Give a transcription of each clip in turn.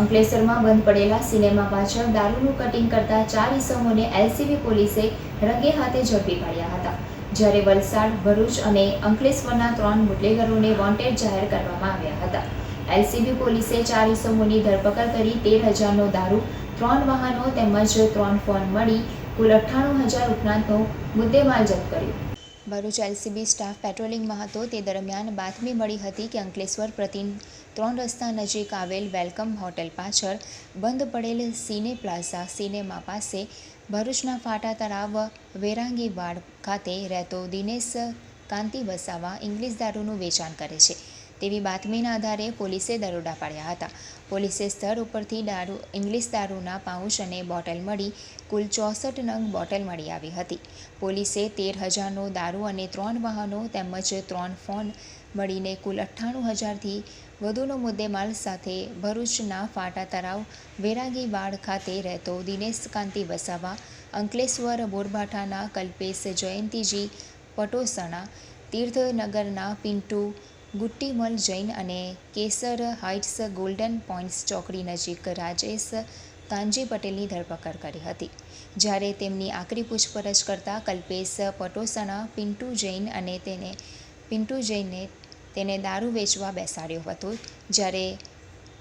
અંકલેશ્વરમાં બંધ પડેલા સિનેમા પાછળ દારૂનું કટિંગ કરતા ચાર ઇસમોને એલસીબી પોલીસે રંગે હાથે ઝડપી પાડ્યા હતા. જ્યારે વલસાડ, ભરૂચ અને અંકલેશ્વરના ત્રણ બુટલેગરોને વોન્ટેડ જાહેર કરવામાં આવ્યા હતા. એલસીબી પોલીસે ચાર ઇસમોની ધરપકડ કરી તેર હજારનો દારૂ, ત્રણ વાહનો તેમજ ત્રણ ફોન મળી કુલ અઠ્ઠાણું હજાર ઉપરાંતનો મુદ્દેમાલ જપ્ત કર્યો. ભરૂચ એલસીબી સ્ટાફ પેટ્રોલિંગમાં હતો. તે દરમિયાન બાતમી મળી હતી કે અંકલેશ્વર પ્રતિન ત્રણ રસ્તા નજીક આવેલ વેલકમ હોટેલ પાછળ બંધ પડેલ સિને પ્લાઝા સિનેમા પાસે ભરૂચના ફાટા તળાવ વેરાંગીવાડ ખાતે રહેતો દિનેશ કાંતિ વસાવા ઇંગ્લિશ દારૂનું વેચાણ કરે છે. તેવી બાતમીના આધારે પોલીસે દરોડા પાડ્યા હતા. પોલીસે સ્થળ ઉપરથી દારૂ, ઇંગ્લિશ દારૂના પાઉચ અને બોટલ મળી, કુલ ચોસઠ નંગ બોટલ મળી આવી હતી. પોલીસે તેર હજારનો દારૂ અને ત્રણ વાહનો તેમજ ત્રણ ફોન મળીને કુલ અઠ્ઠાણું હજારથી વધુનો મુદ્દેમાલ સાથે ભરૂચના ફાટા તળાવ વેરાગીવાડ ખાતે રહેતો દિનેશ કાંતિ વસાવા, અંકલેશ્વર બોરભાઠાના કલ્પેશ જયંતિજી, પટોસણા, તીર્થનગરના પિન્ટુ ગુટ્ટીમલ જૈન અને કેસર હાઇટ્સ ગોલ્ડન પોઇન્ટ્સ ચોકડી નજીક રાજેશ કાનજી પટેલની ધરપકડ કરી હતી. જ્યારે તેમની આકરી પૂછપરછ કરતાં કલ્પેશ પટોસણા, પિન્ટુ જૈન અને તેને, પિન્ટુ જૈને તેને દારૂ વેચવા બેસાડ્યો હતો. જ્યારે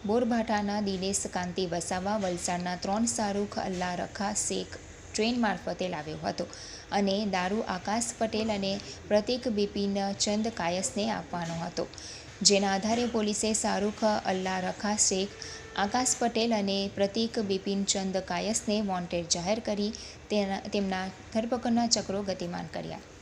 બોરભાઠાના દિનેશ કાંતિ વસાવા વલસાડના ત્રણ શાહરૂખ અલ્લા રખા શેખ ટ્રેન મારફતે લાવ્યો હતો અને દારૂ આકાશ પટેલ અને પ્રતિક બિપિન ચંદ કાયસને આપવાનો હતો. જેના આધારે પોલીસે શાહરૂખ અલ્લા રખા શેખ, આકાશ પટેલ અને પ્રતિક બિપિન ચંદ કાયસને વોન્ટેડ જાહેર કરી તેના તેમના ધરપકડના ચક્રો ગતિમાન કર્યા.